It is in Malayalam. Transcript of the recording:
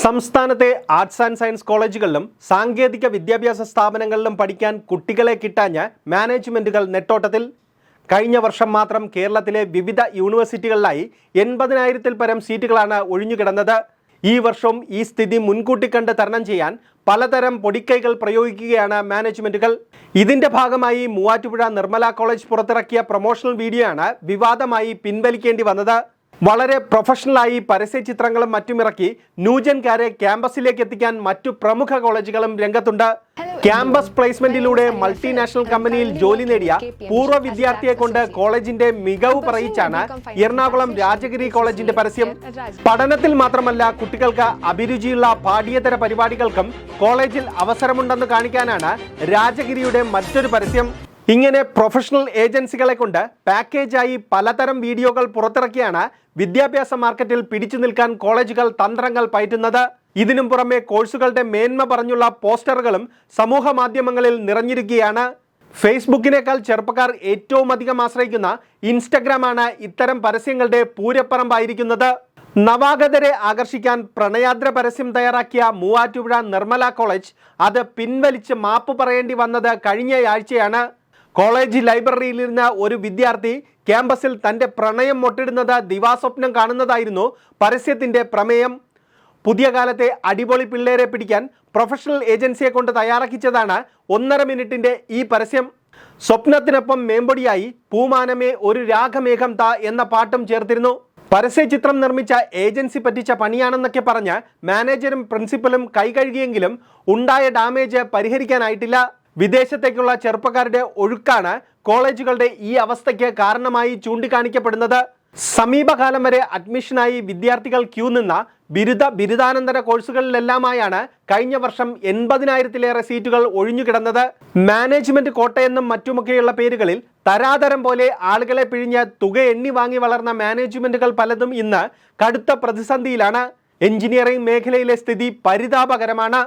സംസ്ഥാനത്തെ ആർട്സ് ആൻഡ് സയൻസ് കോളേജുകളിലും സാങ്കേതിക വിദ്യാഭ്യാസ സ്ഥാപനങ്ങളിലും പഠിക്കാൻ കുട്ടികളെ കിട്ടാഞ്ഞ മാനേജ്മെന്റുകൾ നെട്ടോട്ടത്തിൽ. കഴിഞ്ഞ വർഷം മാത്രം കേരളത്തിലെ വിവിധ യൂണിവേഴ്സിറ്റികളിലായി എൺപതിനായിരത്തിൽ പരം സീറ്റുകളാണ് ഒഴിഞ്ഞുകിടന്നത്. ഈ വർഷവും ഈ സ്ഥിതി മുൻകൂട്ടി കണ്ട് തരണം ചെയ്യാൻ പലതരം പൊടിക്കൈകൾ പ്രയോഗിക്കുകയാണ് മാനേജ്മെന്റുകൾ ഇതിന്റെ ഭാഗമായി മൂവാറ്റുപുഴ നിർമ്മല കോളേജ് പുറത്തിറക്കിയ പ്രൊമോഷണൽ വീഡിയോ ആണ് വിവാദമായി പിൻവലിക്കേണ്ടി വന്നത്. വളരെ പ്രൊഫഷണലായി പരസ്യ ചിത്രങ്ങളും മറ്റുമിറക്കി ന്യൂജൻകാരെ ക്യാമ്പസിലേക്ക് എത്തിക്കാൻ മറ്റു പ്രമുഖ കോളേജുകളും രംഗത്തുണ്ട്. ക്യാമ്പസ് പ്ലേസ്മെന്റിലൂടെ മൾട്ടിനാഷണൽ കമ്പനിയിൽ ജോലി നേടിയ പൂർവ വിദ്യാർത്ഥിയെ കൊണ്ട് കോളേജിന്റെ മികവ് പറയിച്ചാണ് എറണാകുളം രാജഗിരി കോളേജിന്റെ പരസ്യം. പഠനത്തിൽ മാത്രമല്ല കുട്ടികൾക്ക് അഭിരുചിയുള്ള പാഠ്യേതര പരിപാടികൾക്കും കോളേജിൽ അവസരമുണ്ടെന്ന് കാണിക്കാനാണ് രാജഗിരിയുടെ മറ്റൊരു പരസ്യം. ഇങ്ങനെ പ്രൊഫഷണൽ ഏജൻസികളെ കൊണ്ട് പാക്കേജായി പലതരം വീഡിയോകൾ പുറത്തിറക്കിയാണ് വിദ്യാഭ്യാസ മാർക്കറ്റിൽ പിടിച്ചു നിൽക്കാൻ കോളേജുകൾ തന്ത്രങ്ങൾ പയറ്റുന്നത്. ഇതിനും പുറമെ കോഴ്സുകളുടെ മേന്മ പറഞ്ഞുള്ള പോസ്റ്ററുകളും സമൂഹ മാധ്യമങ്ങളിൽ നിറഞ്ഞിരിക്കുകയാണ്. ഫേസ്ബുക്കിനേക്കാൾ ചെറുപ്പക്കാർ ഏറ്റവും അധികം ആശ്രയിക്കുന്ന ഇൻസ്റ്റഗ്രാമാണ് ഇത്തരം പരസ്യങ്ങളുടെ പൂരപ്പറമ്പായിരിക്കുന്നത്. നവാഗതരെ ആകർഷിക്കാൻ പ്രണയാദ്ര പരസ്യം തയ്യാറാക്കിയ മൂവാറ്റുപുഴ നിർമ്മല കോളേജ് അത് പിൻവലിച്ച് മാപ്പ് പറയേണ്ടി വന്നത് കഴിഞ്ഞയാഴ്ചയാണ്. കോളേജ് ലൈബ്രറിയിലിരുന്ന ഒരു വിദ്യാർത്ഥി ക്യാമ്പസിൽ തന്റെ പ്രണയം മൊട്ടിടുന്നത് ദിവാസ്വപ്നം കാണുന്നതായിരുന്നു പരസ്യത്തിന്റെ പ്രമേയം. പുതിയ കാലത്തെ അടിപൊളി പിള്ളേരെ പിടിക്കാൻ പ്രൊഫഷണൽ ഏജൻസിയെ കൊണ്ട് തയ്യാറാക്കിച്ചതാണ് ഒന്നര മിനിറ്റിന്റെ ഈ പരസ്യം. സ്വപ്നത്തിനൊപ്പം മേമ്പൊടിയായി പൂമാനമേ ഒരു രാഗമേഘം താ എന്ന പാട്ടും ചേർത്തിരുന്നു. പരസ്യ ചിത്രം നിർമ്മിച്ച ഏജൻസി പറ്റിച്ച പണിയാണെന്നൊക്കെ പറഞ്ഞ് മാനേജരും പ്രിൻസിപ്പലും കൈകഴുകിയെങ്കിലും ഉണ്ടായ ഡാമേജ് പരിഹരിക്കാനായിട്ടില്ല. വിദേശത്തേക്കുള്ള ചെറുപ്പക്കാരുടെ ഒഴുക്കാണ് കോളേജുകളുടെ ഈ അവസ്ഥയ്ക്ക് കാരണമായി ചൂണ്ടിക്കാണിക്കപ്പെടുന്നത്. സമീപകാലം വരെ അഡ്മിഷനായി വിദ്യാർത്ഥികൾ ക്യൂ നിന്ന ബിരുദ ബിരുദാനന്തര കോഴ്സുകളിലെല്ലാമായാണ് കഴിഞ്ഞ വർഷം എൺപതിനായിരത്തിലേറെ സീറ്റുകൾ ഒഴിഞ്ഞുകിടന്നത്. മാനേജ്മെന്റ് കോട്ടയെന്നും മറ്റുമൊക്കെയുള്ള പേരുകളിൽ തരാതരം പോലെ ആളുകളെ പിഴിഞ്ഞ് തുക എണ്ണി വാങ്ങി വളർന്ന മാനേജ്മെന്റുകൾ പലതും ഇന്ന് കടുത്ത പ്രതിസന്ധിയിലാണ്. എഞ്ചിനീയറിംഗ് മേഖലയിലെ സ്ഥിതി പരിതാപകരമാണ്.